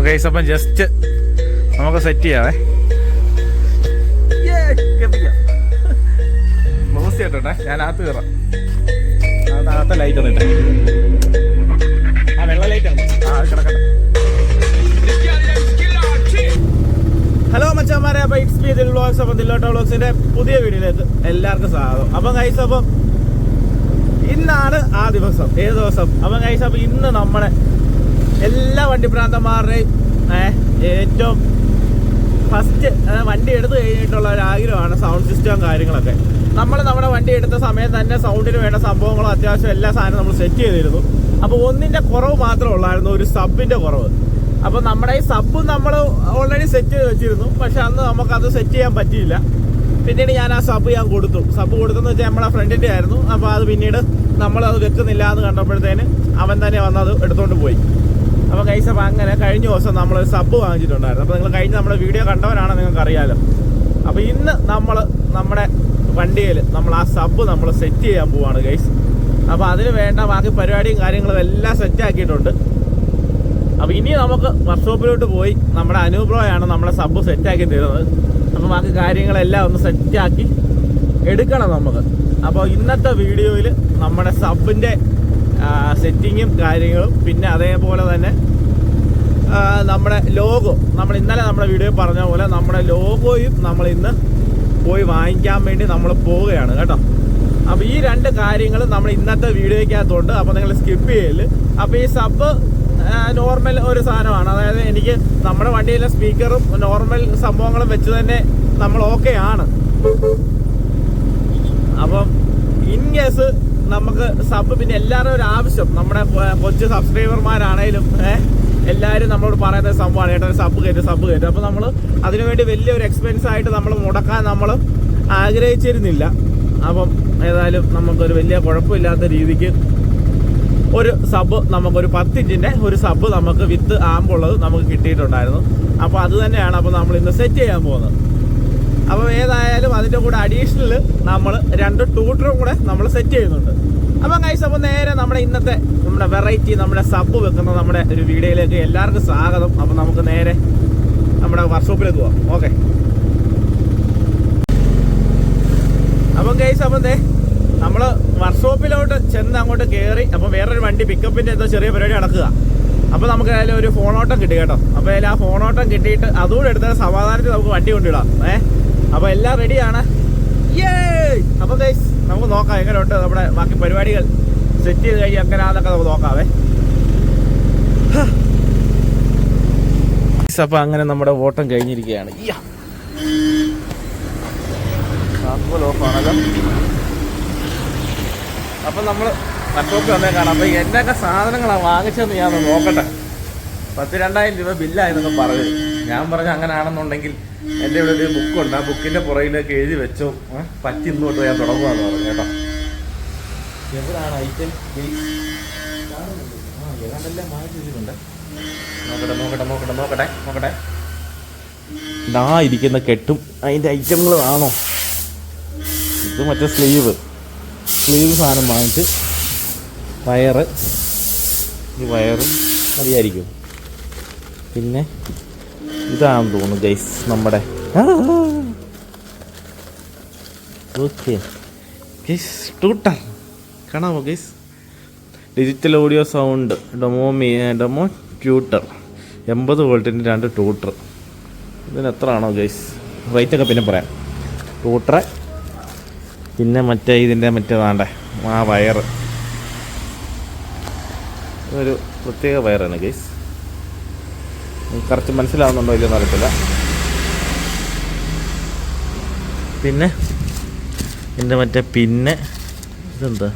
അപ്പോൾ ഗൈസ് അപ്പം ജസ്റ്റ് നമുക്ക് സെറ്റ് ചെയ്യാവേ. ബൂസ്റ്റ് ചെയ്തോട്ടെ ഞാൻ അകത്ത് കയറാം അകത്തെ ലൈറ്റ് ഒന്ന് ഇട്ടെ. ആ വെള്ള ലൈറ്റ് ആണ്. ആ കിടക്കട്ടെ. ഹലോ മച്ചാമാരെ അപ്പൊ ഇറ്റ്സ് മീ ദിൽ വ്ളോഗ്സ് അപ്പം ദില്ലോട്ട വ്ളോഗ്സിന്റെ പുതിയ വീഡിയോയിലേക്ക് എല്ലാവർക്കും സ്വാഗതം. അപ്പം ഗൈസ് അപ്പം ഇന്നാണ് ആ ദിവസം ഏത് ദിവസം? അപ്പം ഗൈസ് അപ്പം ഇന്ന് നമ്മുടെ എല്ലാ വണ്ടി പ്രാന്തന്മാരുടെയും ഏറ്റവും ഫസ്റ്റ് വണ്ടി എടുത്തു കഴിഞ്ഞിട്ടുള്ള ഒരു ആഗ്രഹമാണ് സൗണ്ട് സിസ്റ്റവും കാര്യങ്ങളൊക്കെ. നമ്മൾ നമ്മുടെ വണ്ടി എടുത്ത സമയത്ത് തന്നെ സൗണ്ടിന് വേണ്ട സംഭവങ്ങളും അത്യാവശ്യം എല്ലാ സാധനവും നമ്മൾ സെറ്റ് ചെയ്തിരുന്നു. അപ്പോൾ ഒന്നിന്റെ കുറവ് മാത്രമേ ഉള്ളായിരുന്നു ഒരു സബിന്റെ കുറവ്. അപ്പോൾ നമ്മുടെ ഈ സബ് നമ്മൾ ഓൾറെഡി സെറ്റ് ചെയ്ത് വെച്ചിരുന്നു. പക്ഷെ അന്ന് നമുക്കത് സെറ്റ് ചെയ്യാൻ പറ്റിയില്ല. പിന്നീട് ഞാൻ ആ സബ് ഞാൻ കൊടുത്തു. സബ് കൊടുത്തെന്ന് വെച്ചാൽ നമ്മളെ ഫ്രണ്ടിന്റെ ആയിരുന്നു. അപ്പോൾ അത് പിന്നീട് നമ്മളത് വെക്കുന്നില്ല എന്ന് കണ്ടപ്പോഴത്തേന് അവൻ തന്നെ വന്നത് എടുത്തുകൊണ്ട് പോയി. അപ്പോൾ കൈസ് അപ്പോൾ അങ്ങനെ കഴിഞ്ഞ ദിവസം നമ്മൾ സബ് വാങ്ങിച്ചിട്ടുണ്ടായിരുന്നു. അപ്പോൾ നിങ്ങൾ കഴിഞ്ഞ നമ്മുടെ വീഡിയോ കണ്ടവരാണ് നിങ്ങൾക്ക് അറിയാലോ അപ്പോൾ ഇന്ന് നമ്മൾ നമ്മുടെ വണ്ടിയിൽ നമ്മൾ ആ സബ് നമ്മൾ സെറ്റ് ചെയ്യാൻ പോവാണ് ഗൈസ് അപ്പോൾ അതിന് വേണ്ട ബാക്കി പരിപാടിയും കാര്യങ്ങളും എല്ലാം സെറ്റ് ആക്കിയിട്ടുണ്ട്. അപ്പോൾ ഇനി നമുക്ക് വർക്ക്ഷോപ്പിലോട്ട് പോയി. നമ്മുടെ അനുഭവമാണ് നമ്മളെ സെറ്റ് ആക്കി തരുന്നത്. അപ്പോൾ ബാക്കി കാര്യങ്ങളെല്ലാം ഒന്ന് സെറ്റ് ആക്കി എടുക്കണം നമുക്ക്. അപ്പോൾ ഇന്നത്തെ വീഡിയോയിൽ നമ്മുടെ സബിന്റെ സെറ്റിങ്ങും കാര്യങ്ങളും. പിന്നെ അതേപോലെ തന്നെ നമ്മുടെ ലോഗോ നമ്മൾ ഇന്നലെ നമ്മുടെ വീഡിയോ പറഞ്ഞ പോലെ നമ്മുടെ ലോഗോയും നമ്മൾ ഇന്ന് പോയി വാങ്ങിക്കാൻ വേണ്ടി നമ്മൾ പോവുകയാണ് കേട്ടോ. അപ്പോൾ ഈ രണ്ട് കാര്യങ്ങൾ നമ്മൾ ഇന്നത്തെ വീഡിയോയ്ക്കകത്തുണ്ട്. അപ്പോൾ നിങ്ങൾ സ്കിപ്പ് ചെയ്യൽ. അപ്പോൾ ഈ സബ് നോർമൽ ഒരു സാധനമാണ്. അതായത് എനിക്ക് നമ്മുടെ വണ്ടിയിലെ സ്പീക്കറും നോർമൽ സംഭവങ്ങളും വെച്ച് തന്നെ നമ്മൾ ഓക്കെ ആണ്. അപ്പം ഇൻ കേസ് നമുക്ക് സബ് പിന്നെ എല്ലാവരും ഒരു ആവശ്യം. നമ്മുടെ കൊച്ചു സബ്സ്ക്രൈബർമാരാണേലും എല്ലാവരും നമ്മളോട് പറയുന്ന സംഭവമാണ്. ഏട്ടാ സബ് കയറ്റും സബ് കയറ്റും. അപ്പോൾ നമ്മൾ അതിനുവേണ്ടി വലിയൊരു എക്സ്പെൻസ് ആയിട്ട് നമ്മൾ മുടക്കാൻ നമ്മൾ ആഗ്രഹിച്ചിരുന്നില്ല. അപ്പം ഏതായാലും നമുക്കൊരു വലിയ കുഴപ്പമില്ലാത്ത രീതിക്ക് ഒരു സബ് നമുക്കൊരു പത്തിഞ്ചിന്റെ ഒരു സബ് നമുക്ക് വിത്ത് ആമ്പുള്ളത് നമുക്ക് കിട്ടിയിട്ടുണ്ടായിരുന്നു. അപ്പോൾ അത് തന്നെയാണ് അപ്പോൾ നമ്മൾ ഇന്ന് സെറ്റ് ചെയ്യാൻ പോകുന്നത്. അപ്പോൾ ഏതായാലും അതിന്റെ കൂടെ അഡീഷണൽ നമ്മൾ രണ്ട് ടൂട്ടറും കൂടെ നമ്മൾ സെറ്റ് ചെയ്യുന്നുണ്ട്. അപ്പം കൈസ് അപ്പോൾ നേരെ നമ്മുടെ ഇന്നത്തെ നമ്മുടെ വെറൈറ്റി നമ്മുടെ സബ് വെക്കുന്ന നമ്മുടെ ഒരു വീഡിയോയിലേക്ക് എല്ലാവർക്കും സ്വാഗതം. അപ്പോൾ നമുക്ക് നേരെ നമ്മുടെ വർക്ക്ഷോപ്പിലേക്ക് പോവാം. ഓക്കെ അപ്പം ഗൈസ് അപ്പം ദേ നമ്മൾ വർക്ക്ഷോപ്പിലോട്ട് ചെന്ന് അങ്ങോട്ട് കയറി അപ്പം വേറൊരു വണ്ടി പിക്കപ്പിന്റെ എന്തോ ചെറിയ പരിപാടി നടക്കുക. അപ്പോൾ നമുക്ക് അതിൽ ഒരു ഫോണോട്ടം കിട്ടി കേട്ടോ. അപ്പോൾ അതിൽ ആ ഫോണോട്ടം കിട്ടിയിട്ട് അതുകൂടെ എടുത്താൽ സമാധാനത്തിൽ നമുക്ക് വണ്ടി കൊണ്ടിടാം ഏ? അപ്പോൾ എല്ലാം റെഡിയാണ് അപ്പൊ അപ്പോൾ ഗൈസ് നമുക്ക് നോക്കാം എങ്ങനെയുണ്ട് നമ്മുടെ ബാക്കി പരിപാടികൾ. സെറ്റ് ചെയ്ത് കഴിഞ്ഞാൽ എങ്ങനെയാണെന്നൊക്കെ നമുക്ക് നോക്കാവേ. അപ്പോൾ അങ്ങനെ നമ്മുടെ ഓട്ടം കഴിഞ്ഞിരിക്കുകയാണ്. അപ്പൊ അപ്പം നമ്മൾ വർക്ക്ഷോപ്പിൽ വന്നേ കാണാം അപ്പം എന്നൊക്കെ സാധനങ്ങളാണ് വാങ്ങിച്ചതെന്ന് ഞാൻ നോക്കട്ടെ. പത്ത് രണ്ടായിരം രൂപ ബില്ലായെന്നൊക്കെ പറഞ്ഞു. ഞാൻ പറഞ്ഞു അങ്ങനെയാണെന്നുണ്ടെങ്കിൽ എന്റെ ഇവിടെ ഒരു ബുക്കുണ്ട്. ആ ബുക്കിന്റെ പുറകിലേക്ക് എഴുതി വെച്ചു. പറ്റി ഇന്നോട്ട് ഞാൻ തുടങ്ങുകയെന്ന് പറഞ്ഞു കേട്ടോ. എവിടാണ് ഐറ്റം ആ ഏതാണ്ടെല്ലാം മാറ്റി വെച്ചിട്ടുണ്ട്. നോക്കട്ടെ നോക്കട്ടെ നോക്കട്ടെ നോക്കട്ടെ നോക്കട്ടെ. ഇതാ ഇരിക്കുന്ന കെട്ടും. അതിന്റെ ഐറ്റങ്ങളാണോ ഇത് മറ്റേ സ്ലീവ്. സ്ലീവ് സാധനം വാങ്ങിച്ച് വയറ്. ഈ വയറ് മതിയായിരിക്കും. പിന്നെ ഇതാണെന്ന് തോന്നുന്നു ഗൈസ് നമ്മുടെ. Tutor കാണാമോ guys digital audio sound demo me demo tutor എൺപത് വോൾട്ടിന്റെ രണ്ട് ട്യൂട്ടർ ഇതിന് എത്ര ആണോ ഗൈസ് റേറ്റൊക്കെ പിന്നെ പറയാം. ട്യൂട്ടർ പിന്നെ മറ്റേ ഇതിന്റെ മറ്റേ വേണ്ടേ? ആ വയറ്. ഒരു പ്രത്യേക വയറാണ് ഗൈസ് കറക്റ്റ് മനസ്സിലാവുന്നുണ്ടോ ഇല്ലെന്ന് അറിയത്തില്ല. പിന്നെ? എന്റെ മറ്റേ പിന്നെ. ഇതെന്താ?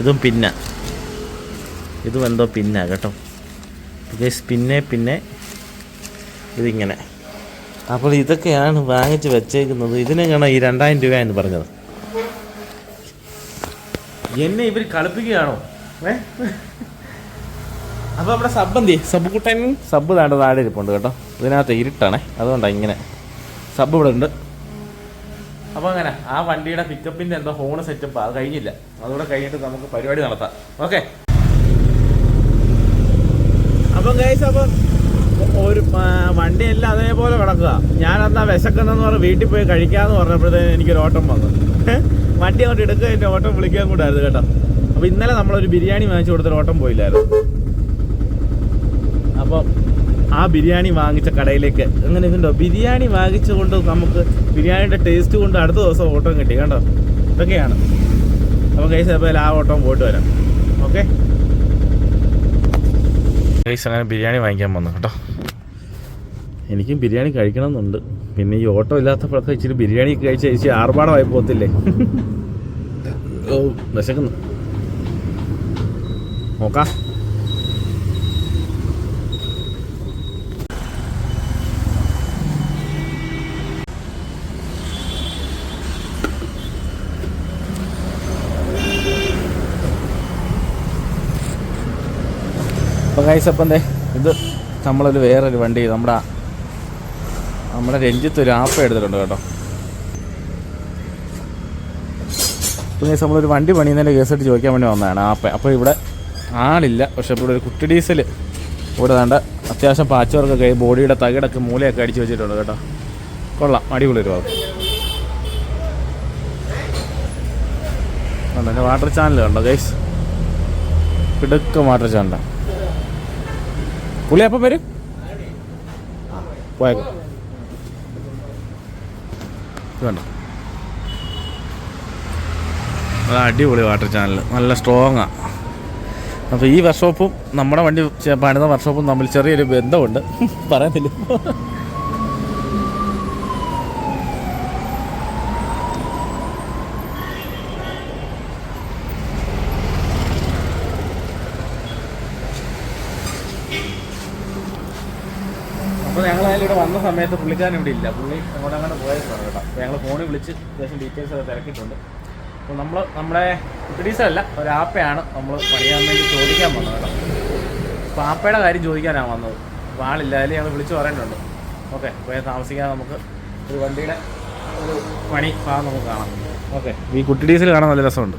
ഇതും പിന്ന. ഇതും എന്തോ പിന്ന കേട്ടോ. ഗൈസ് പിന്നെ പിന്നെ. ഇതിങ്ങനെ. അപ്പോൾ ഇതൊക്കെയാണ് വാങ്ങിച്ച് വെച്ചേക്കുന്നത്. ഇതിനെങ്ങനെ ഈ രണ്ടായിരം രൂപ എന്ന് പറഞ്ഞത്. എന്നെ ഇവർ കളിപ്പിക്കുകയാണോ? ഏ? അപ്പോൾ നമ്മുടെ സബ് എന്ത് സബ് കുട്ടനും സബ് താണ്ട് താഴെ ഇരിപ്പുണ്ട് കേട്ടോ. ഇതിനകത്ത് ഇരുട്ടാണേ. അതുകൊണ്ടാണ് ഇങ്ങനെ സബ് ഇവിടെ ഉണ്ട്. അപ്പോൾ അങ്ങനെ ആ വണ്ടിയുടെ പിക്കപ്പിന്റെ എന്തോ ഹോൺ സെറ്റപ്പ് അത് കഴിഞ്ഞില്ല. അതുകൂടെ കഴിഞ്ഞിട്ട് നമുക്ക് പരിപാടി നടത്താം. ഓക്കെ അപ്പം ഗൈസ് അപ്പം ഒരു വണ്ടി വണ്ടിയെല്ലാം അതേപോലെ കിടക്കുക. ഞാൻ എന്താ വിശക്കുന്നെന്ന് പറഞ്ഞ് വീട്ടിൽ പോയി കഴിക്കാന്ന് പറഞ്ഞപ്പോഴത്തേന് എനിക്കൊരു ഓട്ടം വന്നു. വണ്ടി അങ്ങോട്ട് എടുക്കുക എന്റെ ഓട്ടം വിളിക്കാൻ കൂടായിരുന്നു കേട്ടോ. അപ്പോൾ ഇന്നലെ നമ്മളൊരു ബിരിയാണി വാങ്ങിച്ചു കൊടുത്തൊരു ഓട്ടം പോയില്ലായിരുന്നു. അപ്പം ആ ബിരിയാണി വാങ്ങിച്ച കടയിലേക്ക് അങ്ങനെ ഇതുണ്ടോ? ബിരിയാണി വാങ്ങിച്ചുകൊണ്ട് നമുക്ക് ബിരിയാണിയുടെ ടേസ്റ്റ് കൊണ്ട് അടുത്ത ദിവസം ഓട്ടം കിട്ടി കണ്ടോ? ഇതൊക്കെയാണ്. അപ്പോൾ കൈസ് അപ്പോൾ ആ ഓട്ടം പോയിട്ട് വരാം. ഓക്കെ കൈസ് അങ്ങനെ ബിരിയാണി വാങ്ങിക്കാൻ വന്നു കേട്ടോ. എനിക്കും ബിരിയാണി കഴിക്കണമെന്നുണ്ട്. പിന്നെ ഈ ഓട്ടോ ഇല്ലാത്തപ്പോഴൊക്കെ ഇച്ചിരി ബിരിയാണി കഴിച്ച് ഇച്ചിരി ആർഭാടമായി പോകത്തില്ലേ? ഓ വിശക്കുന്നു. നോക്കാം. കൈസ് അപ്പം ദേ ഇത് നമ്മളൊരു വേറൊരു വണ്ടി നമ്മുടെ നമ്മുടെ രഞ്ജിത്ത് ഒരു ആപ്പ് എടുത്തിട്ടുണ്ട് കേട്ടോ. അപ്പം ഗൈസ് നമ്മളൊരു വണ്ടി പണിയുന്നതിന്റെ കേസായിട്ട് ചോദിക്കാൻ വേണ്ടി വന്നതാണ് ആപ്പ് അപ്പോൾ ഇവിടെ ആളില്ല പക്ഷെ ഇവിടെ ഒരു കുട്ടി ഡീസൽ ഇവിടെ വേണ്ട അത്യാവശ്യം പാച്ച് വർക്കൊക്കെ ബോഡിയുടെ തകിടൊക്കെ മൂലയൊക്കെ അടിച്ച് വെച്ചിട്ടുണ്ട് കേട്ടോ. കൊള്ളാം അടിപൊളി ഒരു ഭാഗം വാട്ടർ ചാനൽ കണ്ടോ ഗൈസ് കിടുക്ക വാട്ടർ ചാനലാണ് പുള്ളി അപ്പം വരും? പോയേക്കാം. നല്ല അടിപൊളി വാട്ടർ ചാനൽ നല്ല സ്ട്രോങ്ങാ അപ്പോൾ ഈ വർക്ക്ഷോപ്പും നമ്മുടെ വണ്ടി പണിത വർക്ക്ഷോപ്പും തമ്മിൽ ചെറിയൊരു ബന്ധമുണ്ട്. പറയുന്നില്ല അപ്പോൾ ഞങ്ങൾ അതിൽ ഇവിടെ വന്ന സമയത്ത് പുള്ളിക്കാരൻ ഇവിടെ ഇല്ല. പുള്ളി അങ്ങോട്ട് അങ്ങനെ പോയതാണ് കേട്ടോ. അപ്പോൾ ഞങ്ങൾ ഫോണിൽ വിളിച്ച് അത്യാവശ്യം ഡീറ്റെയിൽസ് ഒക്കെ തിരക്കിയിട്ടുണ്ട്. അപ്പോൾ നമ്മൾ നമ്മുടെ ഡീസലല്ല ഒരു ആപ്പയാണ് നമ്മൾ പണിയാൻ വേണ്ടി ചോദിക്കാൻ വന്നത് കേട്ടോ. അപ്പോൾ ആപ്പയുടെ കാര്യം ചോദിക്കാനാണ് വന്നത്. അപ്പോൾ ആളില്ല അതിൽ ഞങ്ങൾ വിളിച്ച് പറയേണ്ടതുണ്ട്. ഓക്കെ പോയാൽ താമസിക്കാതെ നമുക്ക് ഒരു വണ്ടിയുടെ ഒരു പണി ഭാഗം നമുക്ക് കാണാം. ഓക്കെ. ഈ കുട്ടി ഡീസൽ കാണാൻ നല്ല രസമുണ്ട്.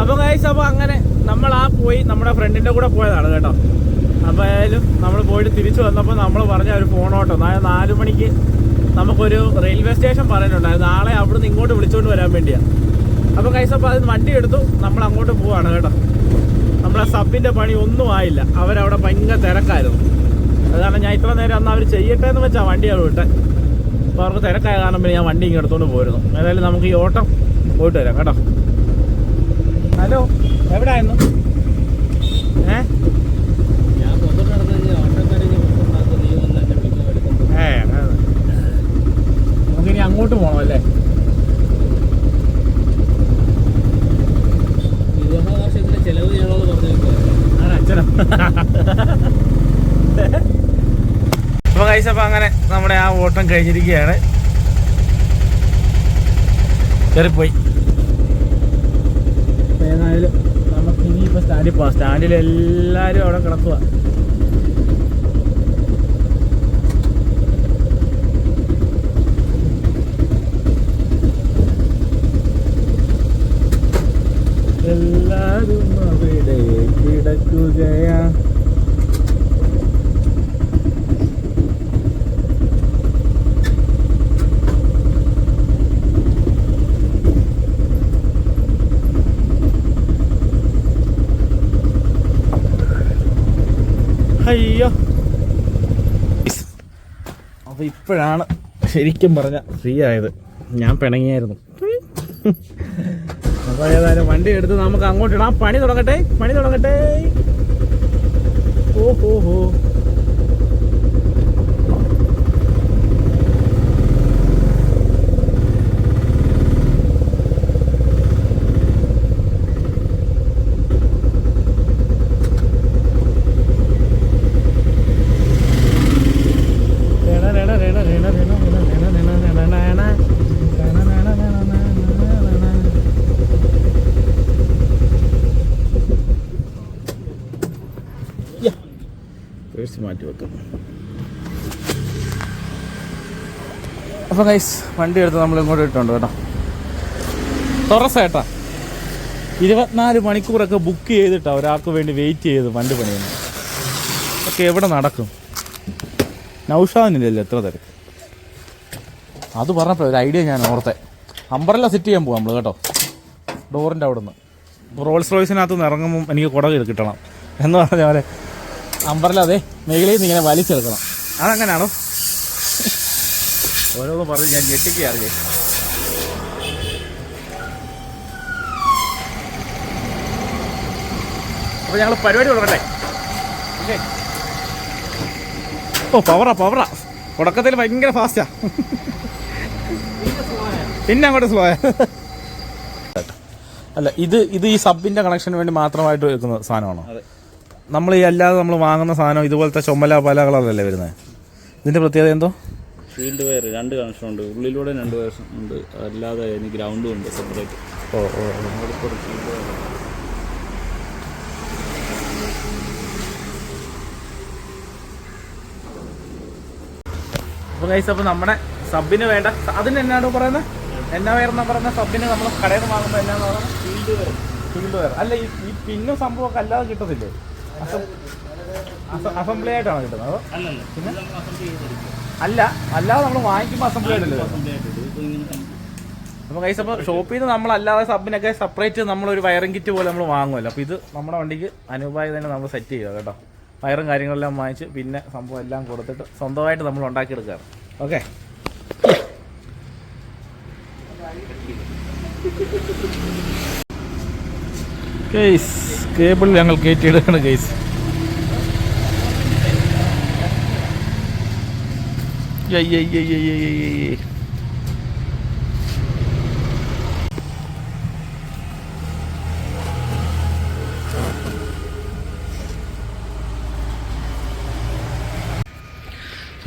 അപ്പോൾ ഗൈസ് അപ്പോൾ അങ്ങനെ നമ്മൾ ആ പോയി നമ്മുടെ ഫ്രണ്ടിന്റെ കൂടെ പോയതാണ് കേട്ടോ. അപ്പോൾ ആയാലും നമ്മൾ പോയിട്ട് തിരിച്ചു വന്നപ്പോൾ നമ്മൾ പറഞ്ഞ ഒരു ഫോൺ ഓട്ടോ. നാല് മണിക്ക് നമുക്കൊരു റെയിൽവേ സ്റ്റേഷൻ പറയാനുണ്ടായിരുന്നു. നാളെ അവിടുന്ന് ഇങ്ങോട്ട് വിളിച്ചുകൊണ്ട് വരാൻ വേണ്ടിയാണ് അപ്പോൾ ഗൈസ് അപ്പോൾ അത് വണ്ടി എടുത്തു. നമ്മൾ അങ്ങോട്ട് പോവാണ് കേട്ടോ. നമ്മളെ സബിന്റെ പണി ഒന്നും ആയില്ല. അവരവിടെ ഭയങ്കര തിരക്കായിരുന്നു. അതാണ് ഞാൻ ഇത്ര നേരം അന്ന് അവർ ചെയ്യട്ടെ എന്ന് വെച്ചാൽ വണ്ടി അവിടെ വിട്ടെ. അപ്പോൾ അവർക്ക് തിരക്കായ കാരണം പിന്നെ ഞാൻ വണ്ടി ഇങ്ങനെ എടുത്തുകൊണ്ട് പോയിരുന്നു ഏതായാലും നമുക്ക് ഈ ഓട്ടം പോയിട്ട് വരാം കേട്ടോ. ഹലോ എവിടെ ആയിരുന്നു ഞാൻ പുറത്തോട്ട് നടന്നു കഴിഞ്ഞാൽ ഓട്ടോക്കാരെ പുറത്തുണ്ടാക്കും നീ വന്ന് എന്നെ പിക്ക് എടുക്കും ഏ അങ്ങനെ. അങ്ങോട്ട് പോകണം അല്ലേ? വിവാഹാഘോഷത്തിലെ ചെലവ് ചെയ്യണമെന്ന് പറഞ്ഞു ആണ് അച്ഛനും. അപ്പൊ കഴിച്ച അപ്പൊ അങ്ങനെ നമ്മുടെ ആ ഓട്ടം കഴിഞ്ഞിരിക്കുകയാണ്. കയറിപ്പോയി. ഏതായാലും നമുക്ക് ഇനിയിപ്പോ സ്റ്റാൻഡിൽ പോവാം. സ്റ്റാൻഡിൽ എല്ലാരും അവിടെ കിടക്കുക എല്ലാരും അവിടെ കിടക്കുകയാ. അപ്പൊ ഇപ്പോഴാണ് ശരിക്കും പറഞ്ഞ ഫ്രീ ആയത്. ഞാൻ പിണങ്ങിയായിരുന്നു. ഏതായാലും വണ്ടി എടുത്ത് നമുക്ക് അങ്ങോട്ട് ഇടാം. പണി തുടങ്ങട്ടെ പണി തുടങ്ങട്ടെ. ഓ ഹോ ഹോ. അപ്പോൾ ഗൈസ് വണ്ടി എടുത്ത് നമ്മൾ ഇങ്ങോട്ട് ഇട്ടുണ്ട് കേട്ടോ. തുറസായിട്ടാ ഇരുപത്തിനാല് മണിക്കൂറൊക്കെ ബുക്ക് ചെയ്തിട്ടാണ് ഒരാൾക്ക് വേണ്ടി വെയിറ്റ് ചെയ്ത് വണ്ടി പണിയുന്നത്. ഒക്കെ എവിടെ നടക്കും? നൗഷാദിനില്ലല്ലോ എത്ര തിരക്ക്. അത് പറഞ്ഞപ്പോൾ ഒരു ഐഡിയ ഞാൻ ഓർത്തെ. അമ്പറല്ല സെറ്റ് ചെയ്യാൻ പോകാം നമ്മൾ കേട്ടോ. ഡോറിന്റെ അവിടെ നിന്ന് റോൾസ് റോയ്സിനകത്ത് നിന്ന് ഇറങ്ങുമ്പോൾ എനിക്ക് കുടക കിട്ടണം എന്ന് പറഞ്ഞ പോലെ അമ്പറല്ല അതെ മേഖലയിൽ നിന്ന് ഇങ്ങനെ വലിച്ചെടുക്കണം. അതങ്ങനെയാണോ ഓരോന്ന് പറഞ്ഞ് ഞാൻ ഞെട്ടിക്കുകയാണ് അപ്പോൾ ഞങ്ങൾ പരിപാടി തുടങ്ങട്ടെ. ഓക്കെ ഓ പവറാ പവറാ തുടക്കത്തിൽ ഭയങ്കര ഫാസ്റ്റാ പിന്നെ അങ്ങോട്ട് സ്ലോ അല്ല ഇത് ഇത് ഈ സബിന്റെ കണക്ഷന് വേണ്ടി മാത്രമായിട്ട് വെക്കുന്ന സാധനമാണോ? നമ്മൾ ഈ അല്ലാതെ നമ്മൾ വാങ്ങുന്ന സാധനം ഇതുപോലത്തെ ചുമല പല കളറല്ലേ വരുന്നത് ഇതിന്റെ പ്രത്യേകത എന്തോ? ഫീൽഡ് വയർ രണ്ട് കണക്ഷൻ ഉണ്ട്. ഉള്ളിലൂടെ രണ്ട് വയർ ഉണ്ട്. അല്ലാതെ ഇനി ഗ്രൗണ്ടും ഉണ്ട് സെപ്പറേറ്റ് ഓ ഓ അപ്പോൾ ഗൈസ് അപ്പോൾ നമ്മുടെ സബിന് വേണ്ട. അതിന് എന്നാണ് പറയുന്നത് എന്നാ വേറെന്നാ പറയുന്നത് സബിന് നമ്മൾ കടയിൽ നിന്ന് വാങ്ങുമ്പോൾ എന്നാന്ന് പറയുന്നത് ഫീൽഡ് വയർ ഫീൽഡ് വയർ അല്ല ഈ ഈ പിന്നും സംഭവമൊക്കെ അല്ലാതെ കിട്ടത്തില്ലേ? അസംബ്ലി ആയിട്ടാണോ കിട്ടുന്നത്? അതോ അല്ലല്ല. പിന്നെ? അല്ല അല്ലാതെ നമ്മൾ വാങ്ങിക്കുമ്പോൾ അസംബ്ലി ആയിട്ടല്ലേ? അപ്പോൾ കൈസ് അപ്പോൾ ഷോപ്പിൽ നിന്ന് നമ്മൾ അല്ലാതെ സബിനൊക്കെ സെപ്പറേറ്റ് നമ്മളൊരു വയറിംഗ് കിറ്റ് പോലെ നമ്മൾ വാങ്ങുമല്ലോ അപ്പോൾ ഇത് നമ്മുടെ വണ്ടിക്ക് അനുഭവമായി തന്നെ നമ്മൾ സെറ്റ് ചെയ്യുക കേട്ടോ. വയറും കാര്യങ്ങളെല്ലാം വാങ്ങിച്ച് പിന്നെ സംഭവം എല്ലാം കൊടുത്തിട്ട് സ്വന്തമായിട്ട് നമ്മൾ ഉണ്ടാക്കിയെടുക്കുകയാണ്. ഓക്കെ കേസ് കേബിൾ ഞങ്ങൾ കയറ്റിയിടുകയാണ് കേസ്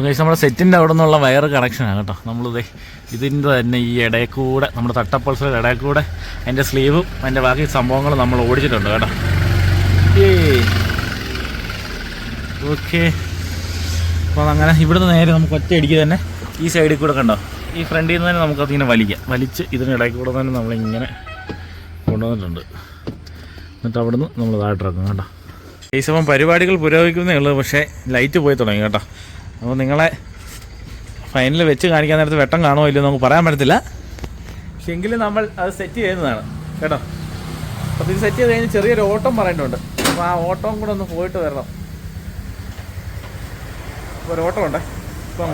ഗൈസ് നമ്മുടെ സെറ്റിന്റെ അവിടെ നിന്നുള്ള വയർ കണക്ഷനാണ് കേട്ടോ. നമ്മളിത് ഇതിന്റെ തന്നെ ഈ ഇടയിൽ കൂടെ നമ്മുടെ തട്ടപ്പൾസയുടെ ഇടയിൽ കൂടെ അതിന്റെ സ്ലീവും അതിന്റെ ബാക്കി സംഭവങ്ങളും നമ്മൾ ഓടിച്ചിട്ടുണ്ട് കേട്ടോ. ഓക്കെ അപ്പോൾ അങ്ങനെ ഇവിടുന്ന് നേരെ നമുക്ക് ഒറ്റ അടിക്ക് തന്നെ ഈ സൈഡിൽ കൂടെ കണ്ടോ? ഈ ഫ്രണ്ടിൽ നിന്ന് തന്നെ നമുക്കതിങ്ങനെ വലിക്കാം. വലിച്ച് ഇതിനിടയ്ക്ക് കൂടെ തന്നെ നമ്മളിങ്ങനെ കൊണ്ടുവന്നിട്ടുണ്ട്. എന്നിട്ട് അവിടുന്ന് നമ്മൾ താഴ്ത്തിറക്കും കേട്ടോ. ഈ സമയം പരിപാടികൾ പുരോഗമിക്കുന്നേ ഉള്ളൂ പക്ഷേ ലൈറ്റ് പോയി തുടങ്ങി കേട്ടോ. അപ്പോൾ നിങ്ങളെ ഫൈനൽ വെച്ച് കാണിക്കാൻ നേരത്ത് വെട്ടം കാണുമോ ഇല്ലയോ നമുക്ക് പറയാൻ പറ്റത്തില്ല. പക്ഷെ എങ്കിലും നമ്മൾ അത് സെറ്റ് ചെയ്യുന്നതാണ് കേട്ടോ. അപ്പോൾ ഇത് സെറ്റ് ചെയ്ത് കഴിഞ്ഞ് ചെറിയൊരു ഓട്ടം പറയേണ്ടതുണ്ട്. അപ്പോൾ ആ ഓട്ടം കൂടെ ഒന്ന് പോയിട്ട് വരണം. ഒരു ഓട്ടോ ഉണ്ടേ ഇപ്പം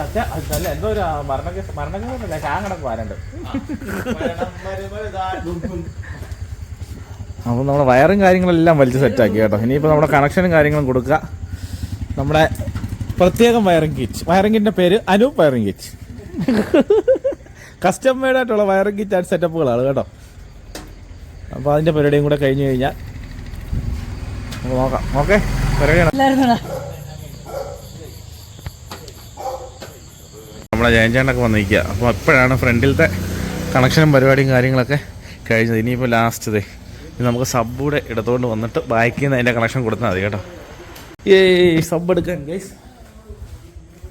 അച്ഛാ, അല്ല എന്തോ ഒരു മരണ മരണക്കേസല്ല കണക്ക് വരണ്ട് അപ്പോൾ നമ്മുടെ വയറും കാര്യങ്ങളെല്ലാം വലിച്ച് സെറ്റാക്കി കേട്ടോ. ഇനിയിപ്പോൾ നമ്മുടെ കണക്ഷനും കാര്യങ്ങളും കൊടുക്കുക. നമ്മുടെ പ്രത്യേകം വയറിംഗ് കിറ്റ്. വയറിംഗ് കിറ്റിന്റെ പേര് Anoop wiring kit. Custom made ആയിട്ടുള്ള വയറിംഗ് കിറ്റ് ആയിട്ട് സെറ്റപ്പുകളാണ് കേട്ടോ. അപ്പോൾ അതിന്റെ പരിപാടിയും കൂടെ കഴിഞ്ഞു കഴിഞ്ഞാൽ നമുക്ക് നോക്കാം. ഓക്കെ? നമ്മളെ ജയൻചാണ്ടൊക്കെ വന്നിരിക്കുക അപ്പോൾ അപ്പോഴാണ് ഫ്രണ്ടിലത്തെ കണക്ഷനും പരിപാടിയും കാര്യങ്ങളൊക്കെ കഴിഞ്ഞത്. ഇനിയിപ്പോൾ ലാസ്റ്റ് ഇനി നമുക്ക് സബ്ബൂടെ ഇടത്തോണ്ട് വന്നിട്ട് ബാക്കിൽ നിന്ന് അതിന്റെ കണക്ഷൻ കൊടുത്താൽ മതി കേട്ടോ. ഏയ് സബ് എടുക്കാൻ ഗൈസ്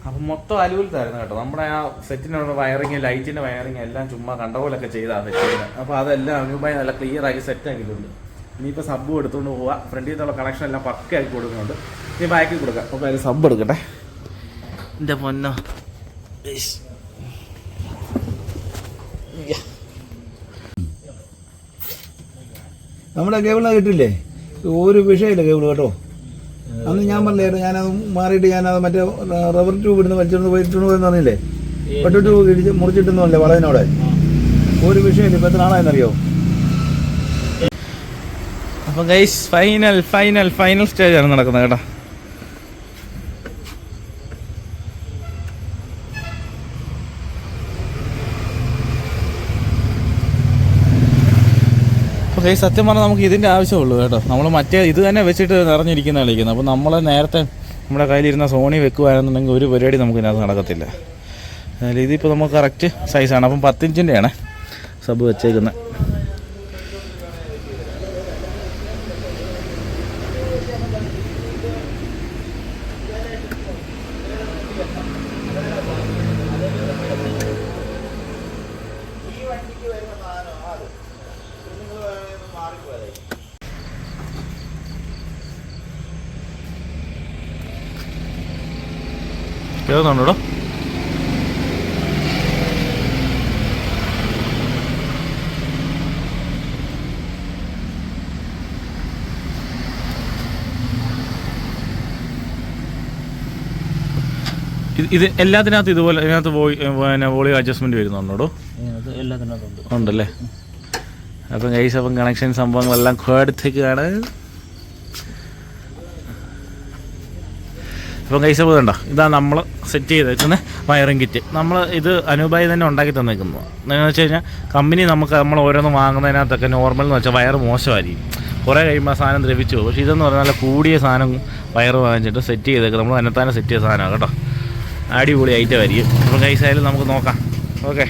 അപ്പം മൊത്തം അലുവിലത്തായിരുന്നു കേട്ടോ. നമ്മുടെ ആ സെറ്റിനുള്ള വയറിങ് ലൈറ്റിന്റെ വയറിങ് എല്ലാം ചുമ്മാ കണ്ട പോലൊക്കെ ചെയ്താണ് സെറ്റ് ചെയ്യുന്നത് അപ്പോൾ അതെല്ലാം അനുഭവമായി നല്ല ക്ലിയർ ആക്കി സെറ്റ് ആക്കിയിട്ടുണ്ട്. ഇനിയിപ്പോൾ സബ് എടുത്തുകൊണ്ട് പോവുക ഫ്രണ്ടിൽ നിന്നുള്ള കണക്ഷൻ എല്ലാം പക്കയാക്കി കൊടുക്കുന്നുണ്ട്. ഇനി ബാക്കി കൊടുക്കാം. അപ്പോൾ അതിൽ സബ് എടുക്കട്ടെ. എന്റെ പൊന്നോ. നമ്മുടെ കേബിളിനത് കിട്ടില്ലേ? ഒരു വിഷയമില്ല കേബിൾ കേട്ടോ. അന്ന് ഞാൻ പറഞ്ഞായിരുന്നു ഞാനത് മാറിയിട്ട് ഞാനത് മറ്റേ റബ്ബർ ട്യൂബ് ഇടുന്ന വലിച്ചിരുന്ന് പോയിട്ടുണ്ട് പോയെന്ന് പറഞ്ഞില്ലേ പട്ടു ട്യൂബ് ഇടിച്ച് മുറിച്ചിട്ടുന്നല്ലേ വളവിനോടെ? ഒരു വിഷയമില്ല ഇപ്പം എത്ര ആളായെന്നറിയോ അപ്പം guys final final final stage ആണ് നടക്കുന്നത് കേട്ടോ. അപ്പോൾ ഗൈസ് സത്യം പറഞ്ഞാൽ നമുക്ക് ഇതിന്റെ ആവശ്യമുള്ളൂ കേട്ടോ. നമ്മൾ മറ്റേ ഇത് തന്നെ വെച്ചിട്ട് നിറഞ്ഞിരിക്കുന്ന കളിക്കുന്നത് അപ്പോൾ നമ്മൾ നേരത്തെ നമ്മുടെ കയ്യിലിരുന്ന സോണി വെക്കുകയാണെന്നുണ്ടെങ്കിൽ ഒരു പരിപാടി നമുക്ക് ഇതിനകത്ത് നടക്കത്തില്ല. ഇതിപ്പോൾ നമുക്ക് കറക്റ്റ് സൈസാണ് അപ്പം പത്തിഞ്ചിന്റെയാണ് സബ് വെച്ചേക്കുന്നത് കേൾക്കുന്നുണ്ടോ ഇത് ഇത് എല്ലാത്തിനകത്ത് ഇതുപോലെ ഇതിനകത്ത് പിന്നെ വോളിയം അഡ്ജസ്റ്റ്മെന്റ് വരുന്നുണ്ടോ ഉണ്ടല്ലേ? അപ്പം ഗൈസ് അപ്പം കണക്ഷൻ സംഭവങ്ങളെല്ലാം കോടത്തേക്കാണ് അപ്പം കൈസ പോകണ്ട ഇതാ നമ്മൾ സെറ്റ് ചെയ്തേക്കുന്ന വയറിംഗ് കിറ്റ് നമ്മൾ ഇത് അനൂപായി തന്നെ ഉണ്ടാക്കി തന്നേക്കുന്നത് എന്താണെന്ന് വെച്ച് കഴിഞ്ഞാൽ കമ്പനി നമുക്ക് നമ്മൾ ഓരോന്ന് വാങ്ങുന്നതിനകത്തൊക്കെ നോർമൽ എന്ന് വെച്ചാൽ വയർ മോശമായിരിക്കും. കുറേ കഴിയുമ്പോൾ സാധനം ദ്രവിച്ചു പോകും. പക്ഷേ ഇതെന്ന് പറഞ്ഞാൽ കൂടിയ സാധനം വയർ വാങ്ങിച്ചിട്ട് സെറ്റ് ചെയ്തേക്ക്. നമ്മൾ തന്നെ സെറ്റ് ചെയ്ത സാധനമാണ് കേട്ടോ. അടിപൊളി ഐറ്റം ആയിരിക്കും. അപ്പോൾ കൈസായാലും നമുക്ക് നോക്കാം. ഓക്കെ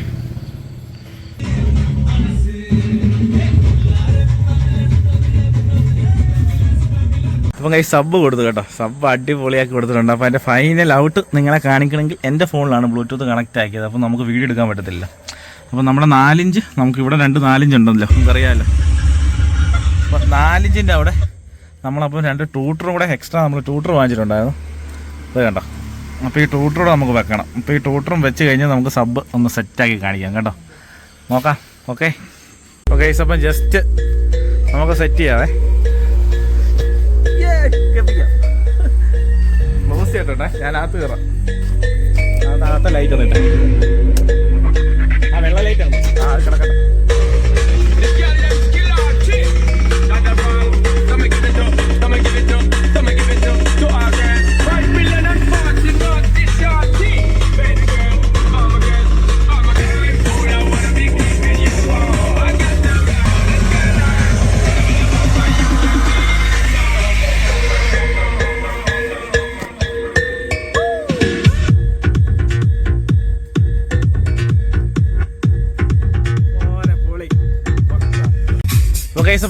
അപ്പം കൈ സബ് കൊടുത്തു കേട്ടോ. സബ് അടിപൊളിയാക്കി കൊടുത്തിട്ടുണ്ട്. അപ്പോൾ അതിന്റെ ഫൈനൽ ഔട്ട് നിങ്ങളെ കാണിക്കണമെങ്കിൽ എന്റെ ഫോണിലാണ് ബ്ലൂടൂത്ത് കണക്റ്റ് ആക്കിയത്. അപ്പോൾ നമുക്ക് വീഡിയോ എടുക്കാൻ പറ്റത്തില്ല. അപ്പോൾ നമ്മുടെ നാലിഞ്ച് നമുക്ക് ഇവിടെ രണ്ട് നാലിഞ്ച് ഉണ്ടല്ലോ. നമുക്കറിയാമല്ലോ അപ്പോൾ നാലിഞ്ചിന്റെ അവിടെ നമ്മളപ്പോൾ രണ്ട് ട്യൂട്ടറും കൂടെ എക്സ്ട്രാ നമ്മൾ ട്യൂട്ടർ വാങ്ങിച്ചിട്ടുണ്ടായിരുന്നു. അത് കണ്ടോ? അപ്പോൾ ഈ ട്യൂട്ടറൂടെ നമുക്ക് വെക്കണം. അപ്പോൾ ഈ ട്യൂട്ടറും വെച്ച് കഴിഞ്ഞാൽ നമുക്ക് സബ് ഒന്ന് സെറ്റാക്കി കാണിക്കാം കേട്ടോ. നോക്കാം. ഓക്കെ ഓക്കെ അപ്പം ജസ്റ്റ് നമുക്ക് സെറ്റ് ചെയ്യാവേ. ക്ലോസ് ചെയ്യട്ടെ ഞാൻ അകത്ത് കയറാം അകത്തെ ലൈറ്റ് ഒന്ന് ഇട്ടേ ആ വെള്ള ലൈറ്റ് ആണ്. ആ കിടക്കട്ടെ.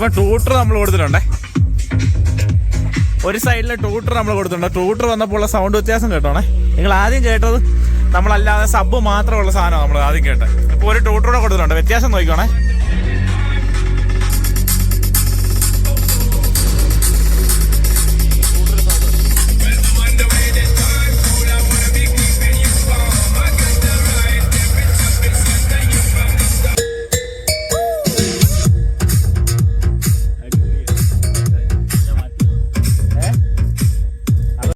അപ്പോൾ ടൂട്ടർ നമ്മൾ കൊടുത്തിട്ടുണ്ടേ. ഒരു സൈഡിൽ ടൂട്ടർ നമ്മൾ കൊടുത്തിട്ടുണ്ട്. ടൂട്ടർ വന്നപ്പോൾ ഉള്ള സൗണ്ട് വ്യത്യാസം കേട്ടോണേ. നിങ്ങൾ ആദ്യം കേട്ടത് നമ്മളല്ലാതെ സബ് മാത്രമുള്ള സാധനമാണ് നമ്മൾ ആദ്യം കേട്ടത്. ഇപ്പൊ ഒരു ടൂട്ടറോടെ കൊടുത്തിട്ടുണ്ട്. വ്യത്യാസം നോക്കിക്കോണേ.